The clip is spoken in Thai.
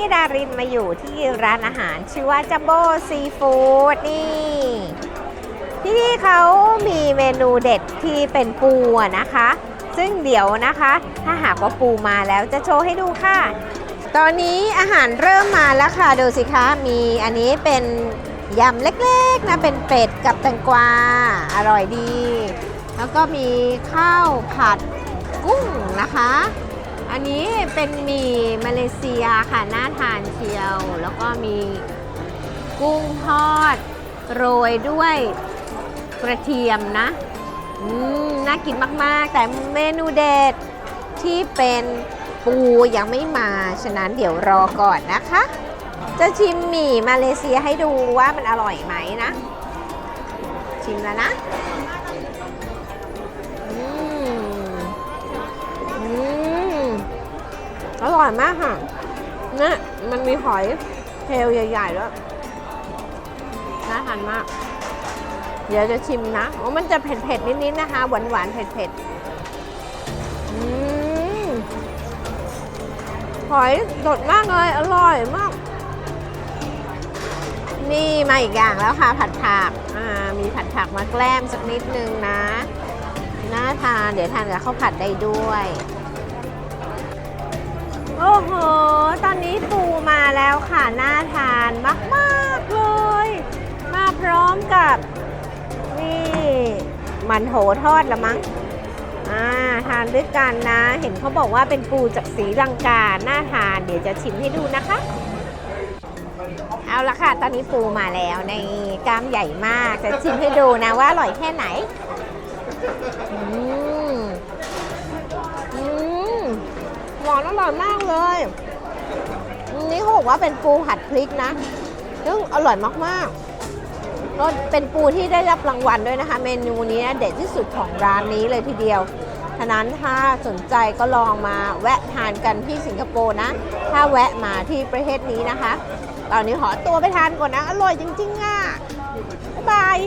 ี่ดารินมาอยู่ที่ร้านอาหารชื่อว่าจัมโบ้ซีฟู้ดนี่ที่นี่เขามีเมนูเด็ดที่เป็นปูนะคะ ซึ่งเดี๋ยวนะคะ ถ้าหากว่าปูมาแล้วจะโชว์ให้ดูค่ะ ตอนนี้อาหารเริ่มมาแล้วค่ะดูสิคะมีอันนี้เป็นยำเล็กๆนะเป็นเป็ดกับแตงกวาอร่อยดี แล้วก็มีข้าวผัดกุ้งนะคะ อันนี้เป็นหมี่มาเลเซียค่ะน่าทานเชียว แล้วก็มีกุ้งทอด โรยด้วยกระเทียมนะ อืม น่ากินมาก ๆ แต่เมนูเด็ดที่เป็นปูยังไม่มา ฉะนั้นเดี๋ยวรอก่อนนะคะ จะชิมหมี่มาเลเซียให้ดูว่ามันอร่อยไหมนะ ชิมแล้วนะ อร่อยมากค่ะเนี่ยมันมีหอยเทลใหญ่ๆด้วยน่าทานมาก เดี๋ยวจะชิมนะโอ้มันจะเผ็ดๆนิดๆนะคะ หวานๆเผ็ดๆอหอยสดมากเลย อร่อยมาก นี่มาอีกอย่างแล้วค่ะ ผัดผักมีผัดผักมาแกล้มสักนิดนึงนะ น่าทาน เดี๋ยวทานกับข้าวผัดได้ด้วย โอ้โห ตอนนี้ปูมาแล้วค่ะ น่าทานมากๆเลย มาพร้อมกับ นี่มันโถทอดละมั้ง อ่า ทานด้วยกันนะ เห็นเขาบอกว่าเป็นปูจากสีลังกา น่าทาน เดี๋ยวจะชิมให้ดูนะคะ เอาละค่ะ ตอนนี้ปูมาแล้วในกล้ามใหญ่มาก จะชิมให้ดูนะว่าอร่อยแค่ไหน อืมอืม หวานอร่อยมากเลยนี่เขาบอกว่าเป็นปูผัดพริกนะซึ่งอร่อยมากๆก็เป็นปูที่ได้รับรางวัลด้วยนะคะ เมนูนี้เด็ดที่สุดของร้านนี้เลยทีเดียวฉะนั้นถ้าสนใจก็ลองมาแวะทานกันที่สิงคโปร์นะ ถ้าแวะมาที่ประเทศนี้นะคะ ตอนนี้ขอตัวไปทานก่อนนะ อร่อยจริงๆอะ บ๊ายบาย